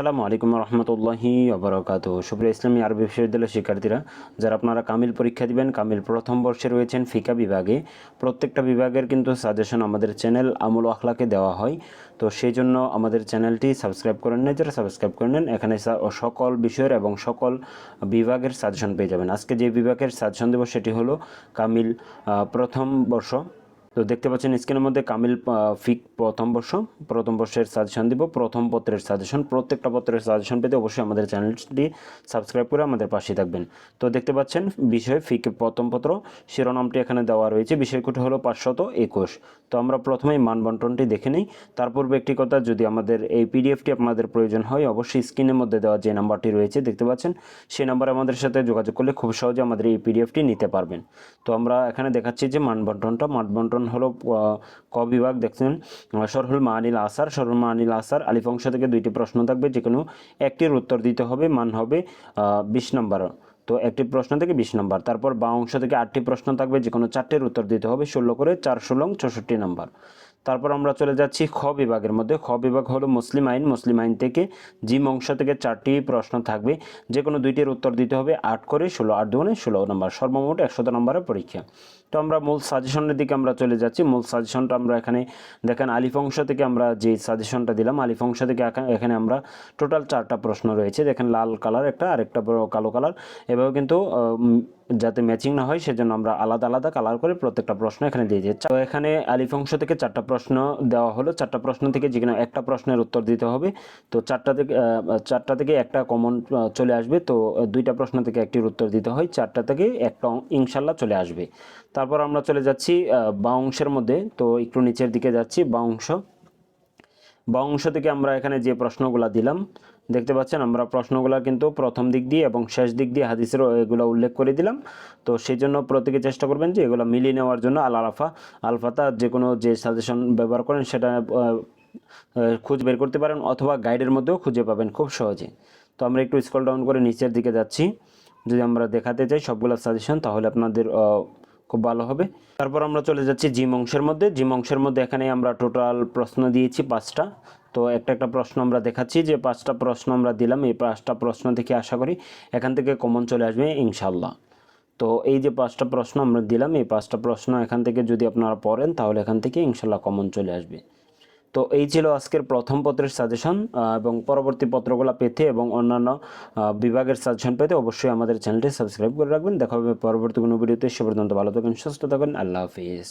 আসসালামু আলাইকুম রহমতুল্লাহি অবরকাত সুপ্রিয় ইসলামী আরবি বিশ্ববিদ্যালয়ের শিক্ষার্থীরা, যারা আপনারা কামিল পরীক্ষা দিবেন, কামিল প্রথম বর্ষে রয়েছেন ফিকা বিভাগে, প্রত্যেকটা বিভাগের কিন্তু সাজেশন আমাদের চ্যানেল আমল আখলাকে দেওয়া হয়। তো সেই জন্য আমাদের চ্যানেলটি সাবস্ক্রাইব করেন না যারা সাবস্ক্রাইব করে নেন, এখানে সকল বিষয়ের এবং সকল বিভাগের সাজেশন পেয়ে যাবেন। আজকে যে বিভাগের সাজেশন দেবো সেটি হলো কামিল প্রথম বর্ষ। তো দেখতে পাচ্ছেন স্ক্রিনের মধ্যে কামিল ফিক প্রথম বর্ষ, প্রথম বর্ষের সাজেশন দিব, প্রথম পত্রের সাজেশন, প্রত্যেকটা পত্রের সাজেশন পেতে অবশ্যই আমাদের চ্যানেলটি সাবস্ক্রাইব করে আমাদের পাশে থাকবেন। তো দেখতে পাচ্ছেন বিষয়, ফিক প্রথম পত্র, শিরোনামটি এখানে দেওয়া রয়েছে, বিষয় কোটি হলো পাঁচশত একুশ। তো আমরা প্রথমেই মান বন্টনটি দেখে নিই, তার পূর্বে একটি কথা, যদি আমাদের এই পিডিএফটি আপনাদের প্রয়োজন হয়, অবশ্যই স্ক্রিনের মধ্যে দেওয়া যে নাম্বারটি রয়েছে, দেখতে পাচ্ছেন, সেই নাম্বারে আমাদের সাথে যোগাযোগ করলে খুব সহজে আমাদের এই পিডিএফটি নিতে পারবেন। তো আমরা এখানে দেখাচ্ছি যে মান বন্টনটা বন্টন হলো ক বিভাগ দেখছেন? সরহুল মাহানিল আসার, সরহুল মাহানিল আসার আলিফ অংশ থেকে দুইটি প্রশ্ন থাকবে যে কোনো একটির উত্তর দিতে হবে, মান হবে বিশ নম্বর। তো একটি প্রশ্ন থেকে বিশ নম্বর। তারপর বা অংশ থেকে আটটি প্রশ্ন থাকবে যে কোনো চারটির উত্তর দিতে হবে, ষোলো করে চার ষোলং চৌষট্টি নম্বর। তারপর আমরা চলে যাচ্ছি খ বিভাগের মধ্যে। খ বিভাগ হলো মুসলিম আইন। মুসলিম আইন থেকে জিম অংশ থেকে চারটি প্রশ্ন থাকবে। যে কোনো দুইটির উত্তর দিতে হবে আট করে, ষোলো আট দুগুণে, ষোলো নম্বর। সর্বমোট একশত নম্বরের পরীক্ষা। তো আমরা মূল সাজেশনের দিকে আমরা চলে যাচ্ছি। মূল সাজেশনটা আমরা এখানে দেখেন, আলিফ অংশ থেকে আমরা যে সাজেশনটা দিলাম, আলিফ অংশ থেকে এখানে আমরা টোটাল চারটা প্রশ্ন রয়েছে। দেখেন, লাল কালার একটা, আরেকটা বড় কালো কালার। এভাবে কিন্তু যাতে ম্যাচিং না হয়, সেজন্য আমরা আলাদা আলাদা কালার করে প্রত্যেকটা প্রশ্ন এখানে দিয়ে দিচ্ছি তো এখানে আলিফ অংশ থেকে চারটা প্রশ্ন দেওয়া হলো। চারটা প্রশ্ন থেকে যে কোনো একটা প্রশ্নের উত্তর দিতে হবে। তো চারটা থেকে চারটা থেকে একটা কমন চলে আসবে। তো দুইটা প্রশ্ন থেকে একটির উত্তর দিতে হয়। চারটা থেকে একটা ইনশাল্লাহ চলে আসবে। তারপর আমরা চলে যাচ্ছি বা অংশের মধ্যে। তো একটু নিচের দিকে যাচ্ছি, বা অংশ। বা অংশ থেকে আমরা এখানে যে প্রশ্নগুলো দিলাম, দেখতে পাচ্ছেন আমরা প্রশ্নগুলো কিন্তু প্রথম দিক দিয়ে এবং শেষ দিক দিয়ে হাদিসের এগুলো উল্লেখ করে দিলাম। তো সেই জন্য প্রত্যেকে চেষ্টা করবেন যে এগুলো মিলিয়ে নেওয়ার জন্য আল আলাফা আলফাতা যে কোনো যে সাজেশন ব্যবহার করেন সেটা খুঁজ বের করতে পারেন অথবা গাইডের মধ্যেও খুঁজে পাবেন খুব সহজে। তো আমরা একটু স্কল ডাউন করে নিচের দিকে যাচ্ছি। যদি আমরা দেখাতে চাই সবগুলো সাজেশন, তাহলে আপনাদের খুব ভালো হবে। তারপর আমরা চলে যাচ্ছি জিম অংশের মধ্যে। জিম অংশের মধ্যে এখানে আমরা টোটাল প্রশ্ন দিয়েছি পাঁচটা। তো একটা একটা প্রশ্ন আমরা দেখাচ্ছি। যে পাঁচটা প্রশ্ন আমরা দিলাম, এই পাঁচটা প্রশ্ন থেকে আশা করি এখান থেকে কমন চলে আসবে ইনশাল্লাহ তো এই যে পাঁচটা প্রশ্ন আমরা দিলাম, এই পাঁচটা প্রশ্ন এখান থেকে যদি আপনারা পড়েন, তাহলে এখান থেকে ইনশাল্লাহ কমন চলে আসবে। তো এই ছিল আজকের প্রথম পত্রের সাজেশন এবং পরবর্তী পত্রগুলো পেতে এবং অন্যান্য বিভাগের সাজেশন পেতে অবশ্যই আমাদের চ্যানেলটি সাবস্ক্রাইব করে রাখবেন। দেখা হবে পরবর্তী কোনো ভিডিওতে সে পর্যন্ত ভালো থাকেন, সুস্থ থাকেন। আল্লাহ হাফিজ।